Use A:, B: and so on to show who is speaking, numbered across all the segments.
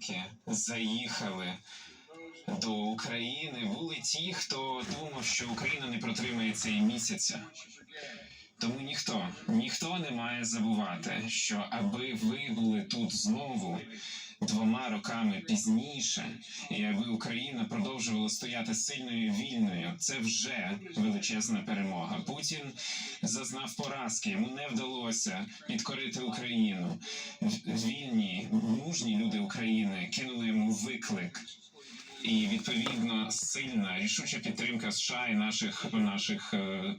A: танки заїхали до України, були ті, хто думав, що Україна не протримається і місяця. Тому ніхто, ніхто не має забувати, що аби ви були тут знову двома роками пізніше, і аби Україна продовжувала стояти сильною і вільною, це вже величезна перемога. Путін зазнав поразки, йому не вдалося підкорити Україну. Вільні, мужні люди України кинули йому виклик. І відповідно сильна рішуча підтримка США і наших наших е,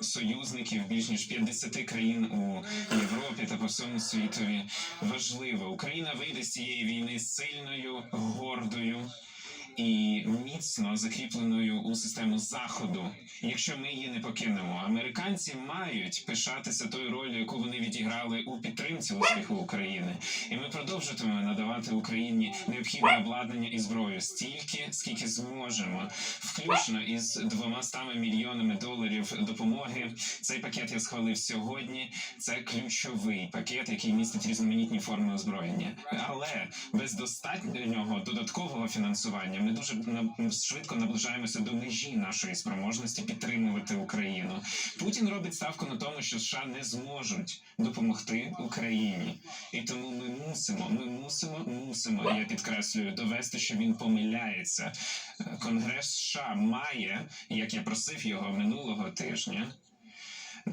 A: союзників більш ніж 50 країн у Європі та по всьому світові важливо. Україна вийде з цієї війни сильною, гордою. І міцно закріпленою у систему заходу, якщо ми її не покинемо, американці мають пишатися тою ролью, яку вони відіграли у підтримці успіху України, і ми продовжуватимемо надавати Україні необхідне обладнання і зброю стільки, скільки зможемо, включно із 200 мільйонами доларів допомоги. Цей пакет я схвалив сьогодні. Це ключовий пакет, який містить різноманітні форми озброєння. Але без достатнього додаткового фінансування ми дуже швидко наближаємося до межі нашої спроможності підтримувати Україну. Путін робить ставку на тому, що США не зможуть допомогти Україні, і тому ми мусимо, ми мусимо, мусимо. Я підкреслюю, довести, що він помиляється. Конгрес США має, як я просив його минулого тижня.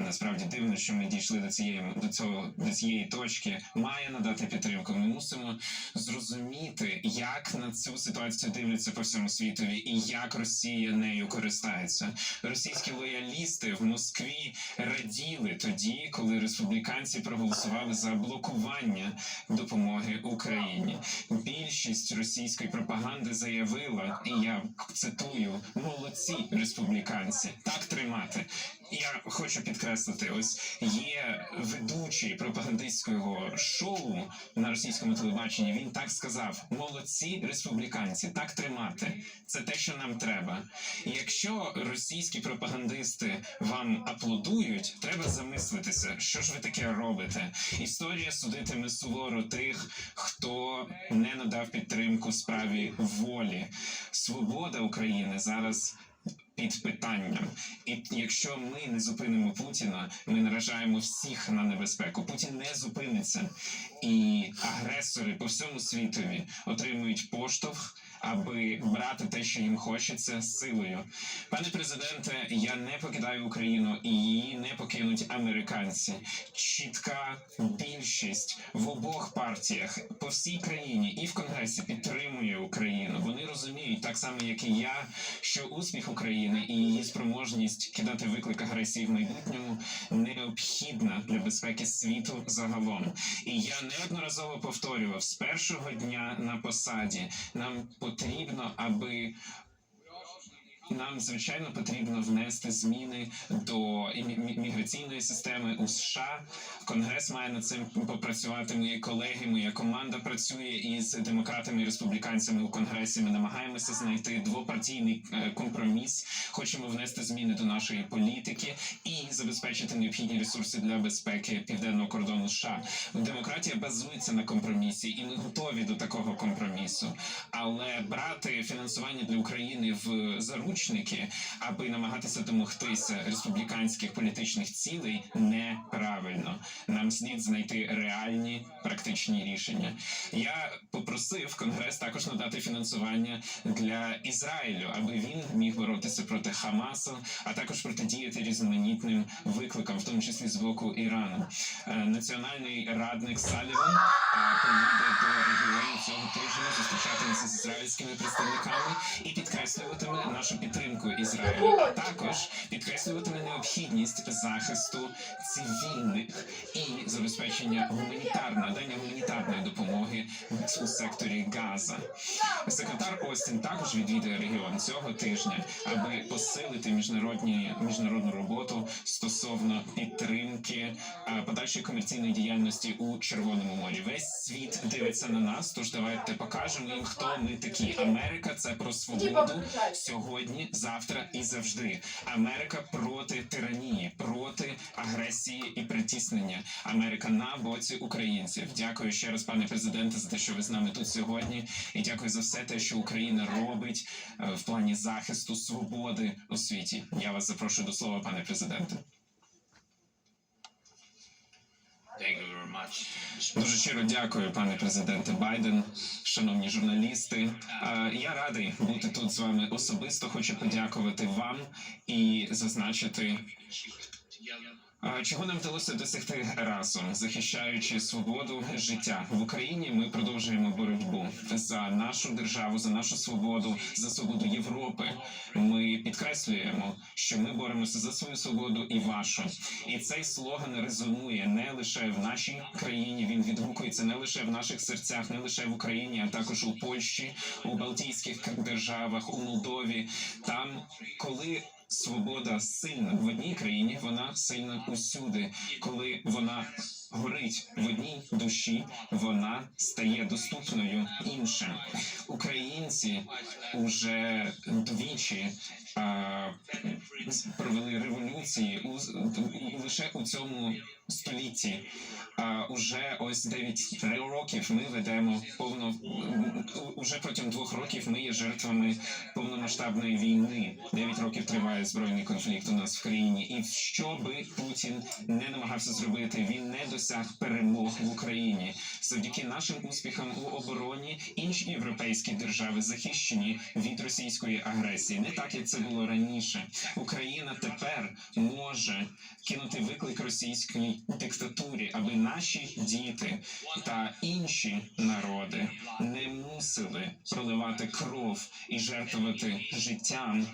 A: Насправді дивно, що ми дійшли до цієї до цього до цієї точки. Має надати підтримку. Ми мусимо зрозуміти, як на цю ситуацію дивляться по всьому світові, і як Росія нею користається. Російські лоялісти в Москві раділи тоді, коли республіканці проголосували за блокування допомоги Україні. Більшість російської пропаганди заявила, і я цитую: молодці республіканці, так тримати. Я хочу підкреслити, ось є ведучий пропагандистського шоу на російському телебаченні. Він так сказав: молодці республіканці, так тримати. Це те, що нам треба. Якщо російські пропагандисти вам аплодують, треба замислитися, що ж ви таке робите. Історія судитиме суворо тих, хто не надав підтримку справі волі. Свобода України зараз під питанням. І якщо ми не зупинимо Путіна, ми наражаємо всіх на небезпеку. Путін не зупиниться, і агресори по всьому світові отримують поштовх. Аби брати те, що їм хочеться, силою, пане президенте, я не покидаю Україну і її не покинуть американці. Чітка більшість в обох партіях по всій країні і в конгресі підтримує Україну. Вони розуміють так само, як і я, що успіх України і її спроможність кидати виклик агресії в майбутньому необхідна для безпеки світу загалом. І я неодноразово повторював з першого дня на посаді. Нам потрібно, аби нам звичайно потрібно внести зміни до міграційної системи у США. Конгрес має над цим попрацювати. Мої колеги, моя команда працює із демократами і республіканцями у конгресі. Ми намагаємося знайти двопартійний е, компроміс. Хочемо внести зміни до нашої політики і забезпечити необхідні ресурси для безпеки південного кордону США. Демократія базується на компромісі, і ми готові до такого компромісу. Але брати фінансування для України в заручники, аби намагатися домогтися республіканських політичних цілей, неправильно. Нам слід знайти реальні практичні рішення. Я попросив Конгрес також надати фінансування для Ізраїлю, аби він міг боротися проти Хамасу, а також протидіяти різноманітним викликам, в тому числі з боку Ірану. Е, Національний радник Саліван е, поїде до регіону цього тижня, зустрічатиметься з ізраїльськими представниками і підкреслюватиме нашу підтримку Ізраїлю. А також підкреслюватиме необхідність захисту цивільних забезпечення гуманітарного надання гуманітарної допомоги у секторі Газа. Секретар Остін також відвідує регіон цього тижня, аби посилити міжнародні міжнародну роботу стосовно підтримки подальшої комерційної діяльності у Червоному морі. Весь світ дивиться на нас. Тож давайте покажемо їм, хто ми такі. Америка це про свободу сьогодні, завтра і завжди. Америка проти тиранії, проти агресії і притіснення. Америка на боці українців. Дякую ще раз, пане президенте, за те, що ви з нами тут сьогодні. І дякую за все те, що Україна робить е, в плані захисту свободи у світі. Я вас запрошую до слова, пане президенте. Дуже щиро дякую, пане президенте Байден, шановні журналісти. Е, Я радий бути тут з вами особисто. Хочу подякувати вам і зазначити. Чого нам вдалося досягти разом, захищаючи свободу життя в Україні? Ми продовжуємо боротьбу за нашу державу, за нашу свободу, за свободу Європи. Ми підкреслюємо, що ми боремося за свою свободу і вашу. І цей слоган резонує не лише в нашій країні. Він відгукується не лише в наших серцях, не лише в Україні, а також у Польщі, у Балтійських державах, у Молдові. Там, коли свобода сильна в одній країні, вона сильна усюди. Коли вона горить в одній душі, вона стає доступною іншим. Українці уже двічі а, провели революції у, у- лише у цьому столітті. А, уже ось 9 років ми ведемо повно уже протягом двох років ми є жертвами повномасштабної війни. 9 років триває збройний конфлікт у нас в країні. І що би Путін не намагався зробити, він не досяг перемог в Україні. Завдяки нашим успіхам у обороні інші європейські держави захищені від російської агресії. Не так як це було раніше. Україна тепер може кинути виклик російській диктатурі, аби наші діти та інші народи не мусили проливати кров і жертвувати життям,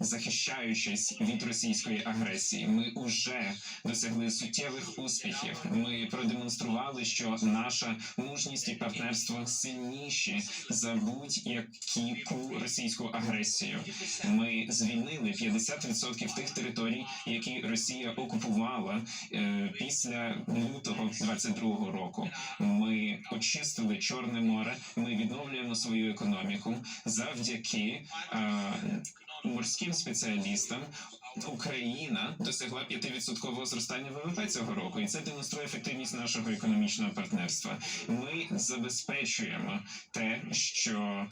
A: захищаючись від російської агресії. Ми уже досягли суттєвих успіхів. Ми продемонстрували, що наша мужність і партнерство сильніші за будь-яку російську агресію. Ми звільнили 50% тих територій, які Росія окупувала е, після лютого 22-го року. Ми очистили Чорне море. Ми відновлюємо свою економіку завдяки е, морським спеціалістам. Україна досягла 5% зростання ВВП цього року, і це демонструє ефективність нашого економічного партнерства. Ми забезпечуємо те, що а,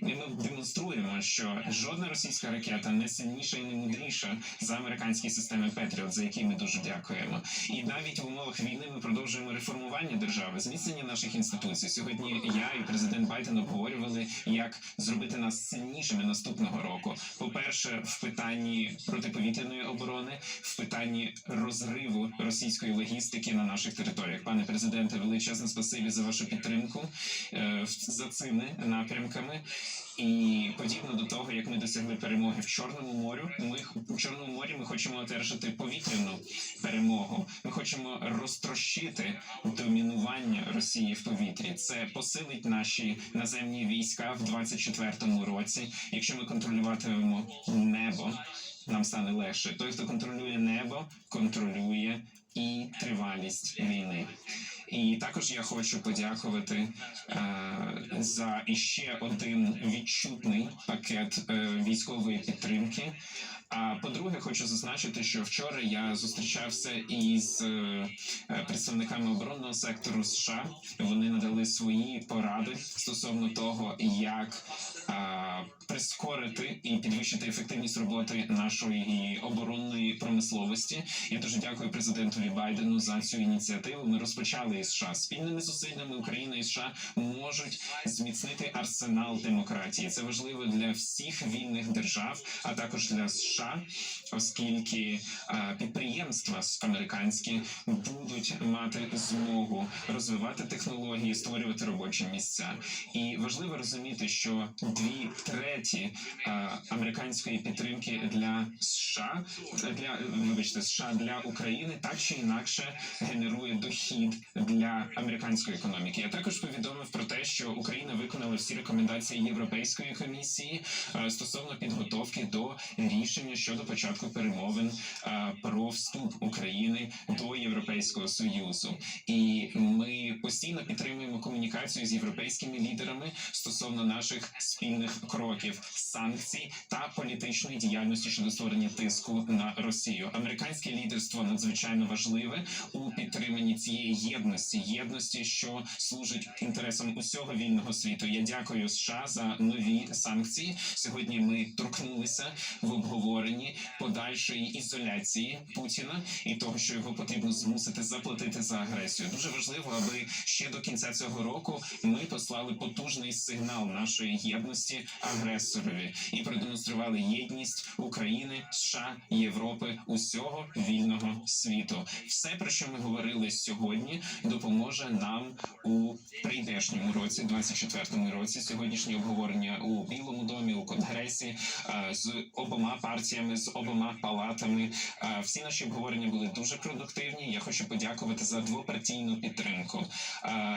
A: і ми демонструємо, що жодна російська ракета не сильніша і не мудріша за американські системи Петріот, за які ми дуже дякуємо. І навіть в умовах війни ми продовжуємо реформування держави, зміцнення наших інституцій. Сьогодні я і президент Байден обговорювали, як зробити нас сильнішими наступного року. По-перше, в питанні протиповітряної оборони, в питанні розриву російської логістики на наших територіях. Пане президенте, величезне спасибі за вашу підтримку е, за цими напрямками. І подібно до того, як ми досягли перемоги в Чорному морю, ми у Чорному морі ми хочемо одержати повітряну перемогу. Ми хочемо розтрощити домінування Росії в повітрі. Це посилить наші наземні війська в 24-му році. Якщо ми контролюватимемо небо, нам стане легше. Той, хто контролює небо, контролює і тривалість війни. І також я хочу подякувати е, за іще один відчутний пакет е, військової підтримки. А по-друге, хочу зазначити, що вчора я зустрічався із е, е, представниками оборонного сектору США. Вони надали свої поради стосовно того, як е, прискорити і підвищити ефективність роботи нашої оборонної промисловості. Я дуже дякую президентові Байдену за цю ініціативу. Ми розпочали із США спільними зусиллями. Україна і США можуть зміцнити арсенал демократії. Це важливо для всіх вільних держав, а також для США, оскільки е, підприємства американські будуть мати змогу розвивати технології, створювати робочі місця. І важливо розуміти, що дві треті е, американської підтримки для США для вибачте США для України так чи інакше генерує дохід для американської економіки. Я також повідомив про те, що Україна виконала всі рекомендації Європейської комісії е, стосовно підготовки до рішення щодо початку перемовин е, про вступ України до Європейського союзу. І ми постійно підтримуємо комунікацію з європейськими лідерами стосовно наших спільних кроків, санкцій та політичної діяльності щодо створення тиску на Росію. Американське лідерство надзвичайно важливе у підтриманні цієї єдності, єдності, що служить інтересам усього вільного світу. Я дякую США за нові санкції. Сьогодні ми торкнулися в обговоренні подальшої ізоляції Путіна і того, що його потрібно змусити заплатити за агресію. Дуже важливо, аби ще до кінця цього року ми послали потужний сигнал нашої єдності агресорові і продемонстрували єдність України, США, Європи, усього вільного світу. Все, про що ми говорили сьогодні, допоможе нам у прийдешньому році, 24-му році. Сьогоднішнє обговорення у Білому домі, у Конгресі е, з обома партіями, з обома палатами. Всі наші обговорення були дуже продуктивні. Я хочу подякувати за двопартійну підтримку.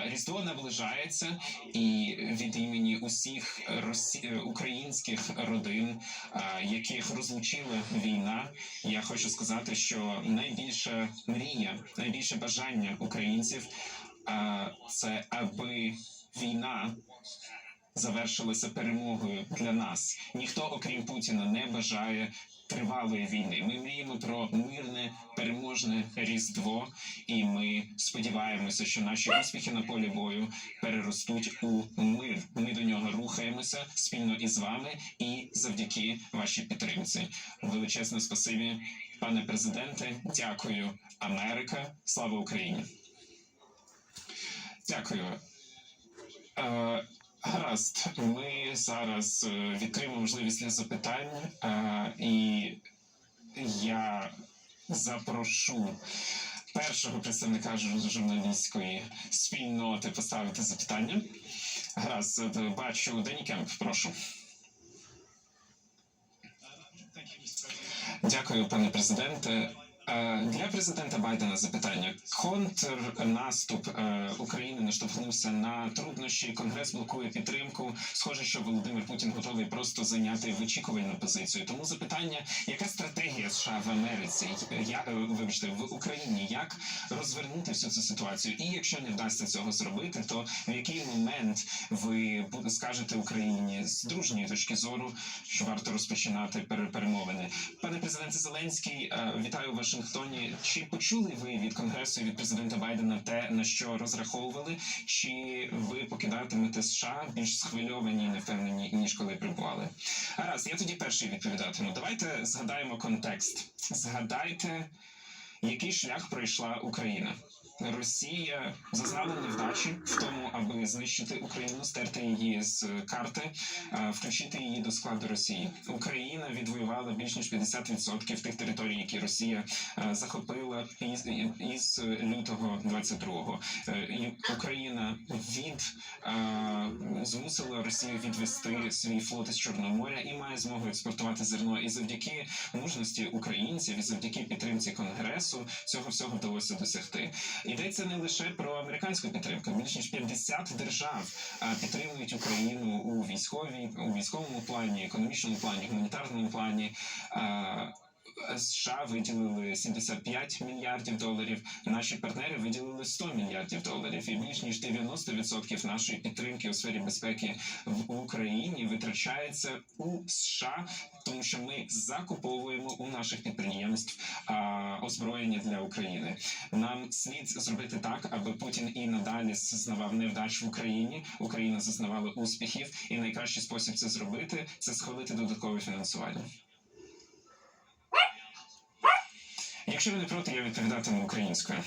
A: Різдво наближається, і від імені усіх українських родин, яких розлучила війна, я хочу сказати, що найбільша мрія, найбільше бажання українців це аби війна завершилася перемогою для нас. Ніхто, окрім Путіна, не бажає тривалої війни. Ми мріємо про мирне переможне різдво, і ми сподіваємося, що наші успіхи на полі бою переростуть у мир. Ми до нього рухаємося спільно із вами і завдяки вашій підтримці. Величезне спасибі, пане президенте. Дякую, Америка. Слава Україні. Дякую. Гаразд, ми зараз е, відкриємо можливість для запитань, е, і я запрошу першого представника журналістської спільноти поставити запитання. Гаразд, е, бачу Дені Кемп, прошу. Дякую, пане президенте. Е, Для президента Байдена запитання. Контрнаступ е, України наштовхнувся на труднощі. Конгрес блокує підтримку. Схоже, що Володимир Путін готовий просто зайняти вичікувальну позицію. Тому запитання: яка стратегія США в Америці? Я е, вибачте в Україні? Як розвернути всю цю ситуацію? І якщо не вдасться цього зробити, то в який момент ви скажете Україні з дружньої точки зору, що варто розпочинати пере- перемовини? Пане президенте Зеленський, вітаю у Вашингтоні. Чи почули ви від конгресу від президента Байдена те, на що розраховували? Чи ви покидатимете США більш схвильовані і невпевнені ніж коли прибували? Гаразд, я тоді перший відповідатиму. Давайте згадаємо контекст. Згадайте, який шлях пройшла Україна. Росія зазнала невдачі в тому, аби знищити Україну, стерти її з карти, е, включити її до складу Росії. Україна відвоювала більш ніж 50% тих територій, які Росія е, захопила із, із лютого 22-го. Е, і Україна від е, змусила Росію відвести свій флот із Чорного моря і має змогу експортувати зерно. І завдяки мужності українців, і завдяки підтримці конгресу цього всього вдалося досягти. Йдеться не лише про американську підтримку. Більш ніж 50 держав підтримують Україну у військовій, у військовому плані, економічному плані, гуманітарному плані. А, США виділили 75 мільярдів доларів. Наші партнери виділили 100 мільярдів доларів. І більш ніж 90% нашої підтримки у сфері безпеки в Україні витрачається у США, тому що ми закуповуємо у наших підприємств а, озброєння для України. Нам слід зробити так, аби Путін і надалі зазнавав невдач в Україні. Україна зазнавала успіхів, і найкращий спосіб це зробити це схвалити додаткове фінансування. Якщо ви не проти, я відповідатиму українською.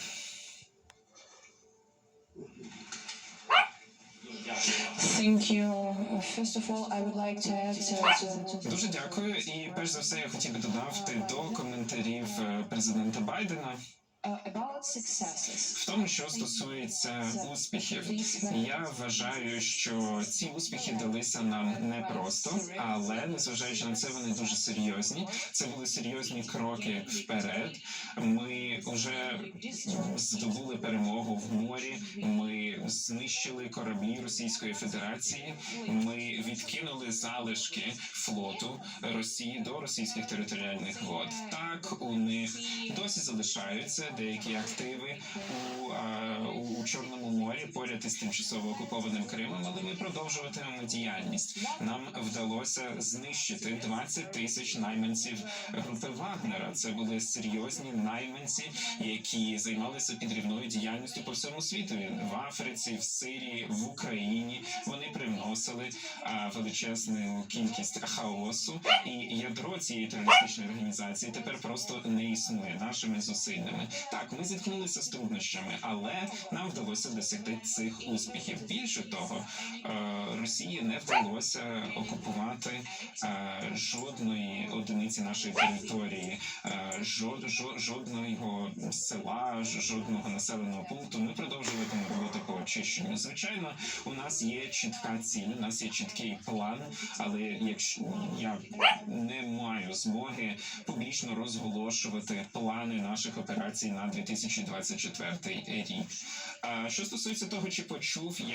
B: Thank you. First of all, I would like to add uh, to,
A: Дуже дякую. І перш за все я хотів би додати до коментарів е, президента Байдена. В тому, що стосується успіхів, я вважаю, що ці успіхи далися нам непросто, але незважаючи на це, вони дуже серйозні. Це були серйозні кроки вперед. Ми вже здобули перемогу в морі. Ми знищили кораблі Російської Федерації. Ми відкинули залишки флоту Росії до російських територіальних вод. Так у них досі залишаються деякі активи у, у, у Чорному морі поряд із тимчасово окупованим Кримом, але ми продовжуватимемо діяльність. Нам вдалося знищити 20 тисяч найманців групи Вагнера. Це були серйозні найманці, які займалися підрівною діяльністю по всьому світу. В Африці, в Сирії, в Україні вони привносили а, величезну кількість хаосу, і ядро цієї терористичної організації тепер просто не існує нашими зусиллями. Так, ми зіткнулися з труднощами, але нам вдалося досягти цих успіхів. Більше того, е, Росії не вдалося окупувати е, жодної одиниці нашої території, е, жод, жод, жодного села, жодного населеного пункту. Ми продовжуватимемо роботу по очищенню. Звичайно, у нас є чітка ціль, у нас є чіткий план, але якщо я не маю змоги публічно розголошувати плани наших операцій на 2024 рік. А що стосується того, чи почув я